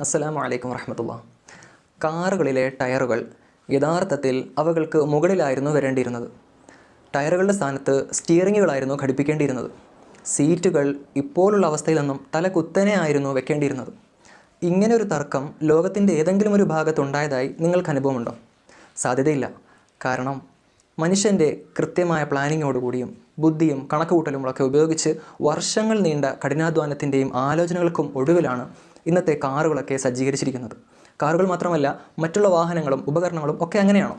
അസ്സലാമു അലൈക്കും വറഹമത്തുള്ള. കാറുകളിലെ ടയറുകൾ യഥാർത്ഥത്തിൽ അവകൾക്ക് മുകളിലായിരുന്നു വരേണ്ടിയിരുന്നത്. ടയറുകളുടെ സ്ഥാനത്ത് സ്റ്റിയറിങ്ങുകളായിരുന്നു ഘടിപ്പിക്കേണ്ടിയിരുന്നത്. സീറ്റുകൾ ഇപ്പോഴുള്ള അവസ്ഥയിൽ നിന്നും തല കുത്തനെ ആയിരുന്നു വെക്കേണ്ടിയിരുന്നത്. ഇങ്ങനെ ഒരു തർക്കം ലോകത്തിന്റെ ഏതെങ്കിലും ഒരു ഭാഗത്തുണ്ടായതായി നിങ്ങൾക്ക് അനുഭവമുണ്ടോ? സാധ്യതയില്ല. കാരണം മനുഷ്യന്റെ കൃത്യമായ പ്ലാനിങ്ങോടുകൂടിയും ബുദ്ധിയും കണക്കുകൂട്ടലുമൊക്കെ ഉപയോഗിച്ച് വർഷങ്ങൾ നീണ്ട കഠിനാധ്വാനത്തിന്റെയും ആലോചനകൾക്കും ഒടുവിലാണ് ഇന്നത്തെ കാറുകളൊക്കെ സജ്ജീകരിച്ചിരിക്കുന്നത്. കാറുകൾ മാത്രമല്ല മറ്റുള്ള വാഹനങ്ങളും ഉപകരണങ്ങളും ഒക്കെ അങ്ങനെയാണോ?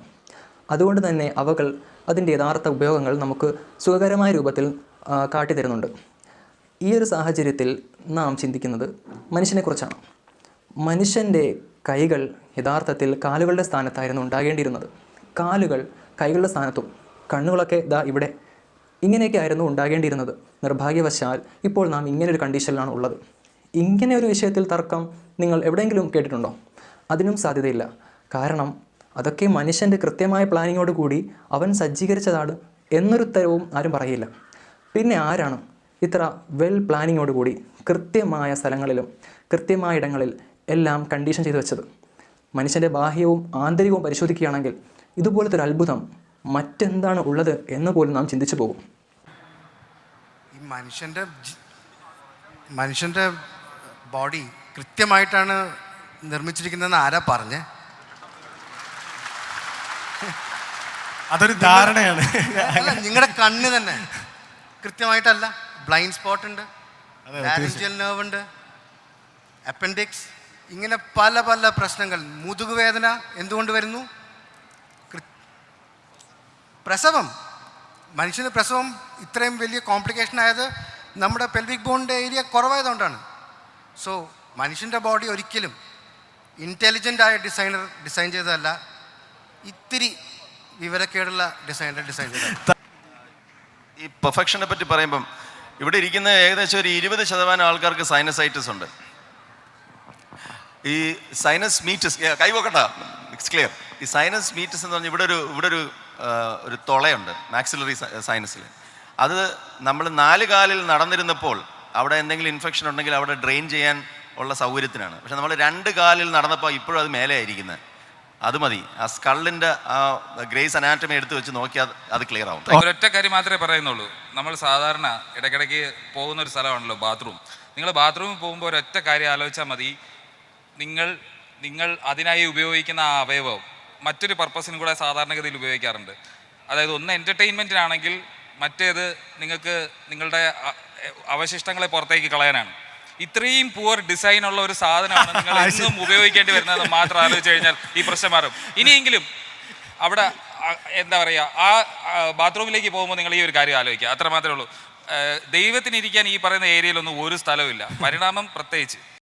അതുകൊണ്ട് തന്നെ അവകൾ അതിന്റെ യഥാർത്ഥ ഉപയോഗങ്ങൾ നമുക്ക് സുഖകരമായ രൂപത്തിൽ കാട്ടിത്തരുന്നുണ്ട്. ഈ ഒരു സാഹചര്യത്തിൽ നാം ചിന്തിക്കുന്നത് മനുഷ്യനെക്കുറിച്ചാണ് മനുഷ്യന്റെ കൈകൾ യഥാർത്ഥത്തിൽ കാലുകളുടെ സ്ഥാനത്തായിരുന്നു ഉണ്ടാകേണ്ടിയിരുന്നത്. കാലുകൾ കൈകളുടെ സ്ഥാനത്തും കണ്ണുകളൊക്കെ ദാ ഇവിടെ ഇങ്ങനെയൊക്കെ ആയിരുന്നു ഉണ്ടാകേണ്ടിയിരുന്നത്. നിർഭാഗ്യവശാൽ ഇപ്പോൾ നാം ഇങ്ങനെ ഒരു കണ്ടീഷനിലാണ് ഉള്ളത്. ഇങ്ങനെ ഒരു വിഷയത്തിൽ തർക്കം നിങ്ങൾ എവിടെയെങ്കിലും കേട്ടിട്ടുണ്ടോ? അതിനും സാധ്യതയില്ല. കാരണം അതൊക്കെ മനുഷ്യന്റെ കൃത്യമായ പ്ലാനിങ്ങോട് കൂടി അവൻ സജ്ജീകരിച്ചതാണ് എന്നൊരു ഉത്തരവും ആരും പറയില്ല. പിന്നെ ആരാണ് ഇത്ര വെൽ പ്ലാനിങ്ങോട് കൂടി കൃത്യമായ സ്ഥലങ്ങളിലും കൃത്യമായ ഇടങ്ങളിൽ എല്ലാം കണ്ടീഷൻ ചെയ്തു വെച്ചത്? മനുഷ്യന്റെ ബാഹ്യവും ആന്തരികവും പരിശോധിക്കുകയാണെങ്കിൽ ഇതുപോലത്തെ ഒരു അത്ഭുതം മറ്റെന്താണ് ഉള്ളത് എന്ന് പോലും നാം ചിന്തിച്ചു പോകും. ഈ മനുഷ്യന്റെ മനുഷ്യന്റെ ബോഡി കൃത്യമായിട്ടാണ് നിർമ്മിച്ചിരിക്കുന്നതെന്ന് ആരാ പറഞ്ഞേ? അതൊരു ധാരണയാണ്. അല്ല നിങ്ങളുടെ കണ്ണ് തന്നെ. കൃത്യമായിട്ടല്ല. ബ്ലൈൻഡ് സ്പോട്ട് ഉണ്ട്. നെർവ് ഉണ്ട്. അപ്പൻഡിക്സ്. ഇങ്ങനെ പല പല പ്രശ്നങ്ങൾ. മുതുകുവേദന എന്തുകൊണ്ട് വരുന്നു? പ്രസവം. മനുഷ്യന് പ്രസവം ഇത്രയും വലിയ കോംപ്ലിക്കേഷൻ ആയത് നമ്മുടെ പെൽവിക് ബോണിന്റെ ഏരിയ കുറവായതുകൊണ്ടാണ്. സോ മനുഷ്യന്റെ ബോഡി ഒരിക്കലും ഇന്റലിജന്റായ ഡിസൈനർ ഡിസൈൻ ചെയ്തതല്ല ഇത്തിരി വിവരക്കേടുള്ള ഡിസൈനർ ഡിസൈൻ ചെയ്തത് ഈ പെർഫെക്ഷനെ പറ്റി പറയുമ്പം ഇവിടെ ഇരിക്കുന്ന ഏകദേശം ഒരു ഇരുപത് ശതമാനം ആൾക്കാർക്ക് സൈനസൈറ്റിസ് ഉണ്ട്. ഈ സൈനസ് മീറ്റസ് കൈവക്കട്ട ഇറ്റ്സ് ക്ലിയർ ഈ സൈനസ് മീറ്റസ് എന്ന് പറഞ്ഞാൽ ഇവിടെ ഒരു ഇവിടെ ഒരു ഒരു തുളയുണ്ട് മാക്സിലറി സൈനസിൽ അത് നമ്മൾ നാല് കാലിൽ നടന്നിരുന്നപ്പോൾ അവിടെ എന്തെങ്കിലും ഇൻഫെക്ഷൻ ഉണ്ടെങ്കിൽ അവിടെ ഡ്രെയിൻ ചെയ്യാൻ ഉള്ള സൗകര്യത്തിനാണ്. പക്ഷെ നമ്മൾ രണ്ട് കാലിൽ നടന്നപ്പോൾ ഇപ്പോഴും അത് മേലെ ആയിരിക്കുന്നത് അത് മതി. ആ സ്കള്ളിന്റെ ആ ഗ്രേസ് അനാറ്റമി എടുത്ത് വെച്ച് നോക്കിയാൽ അത് ക്ലിയർ ആവും. ഒരൊറ്റ കാര്യം മാത്രമേ പറയുന്നുള്ളൂ. നമ്മൾ സാധാരണ ഇടയ്ക്കിടയ്ക്ക് പോകുന്ന ഒരു സ്ഥലമാണല്ലോ ബാത്റൂം നിങ്ങൾ ബാത്റൂമിൽ പോകുമ്പോൾ ഒരൊറ്റ കാര്യം ആലോചിച്ചാൽ മതി. നിങ്ങൾ നിങ്ങൾ അതിനായി ഉപയോഗിക്കുന്ന ആ അവയവം മറ്റൊരു പർപ്പസിനും കൂടെ സാധാരണഗതിയിൽ ഉപയോഗിക്കാറുണ്ട്. അതായത് ഒന്ന് എന്റർടൈൻമെന്റിനാണെങ്കിൽ മറ്റേത് നിങ്ങൾക്ക് നിങ്ങളുടെ അവശിഷ്ടങ്ങളെ പുറത്തേക്ക് കളയാനാണ്. ഇത്രയും പുവർ ഡിസൈൻ ഉള്ള ഒരു സാധനമാണ് നിങ്ങൾ എന്നും ഉപയോഗിക്കേണ്ടി വരുന്നത് മാത്രം ആലോചിച്ച് കഴിഞ്ഞാൽ ഈ പ്രശ്നം മാറും. ഇനിയെങ്കിലും അവിടെ എന്താ പറയുക ആ ബാത്റൂമിലേക്ക് പോകുമ്പോൾ നിങ്ങൾ ഈ ഒരു കാര്യം ആലോചിക്കുക. അത്ര മാത്രമേ ഉള്ളൂ ദൈവത്തിനിരിക്കാൻ ഈ പറയുന്ന ഏരിയയിലൊന്നും ഒരു സ്ഥലവും ഇല്ല. പരിണാമം പ്രത്യേകിച്ച്.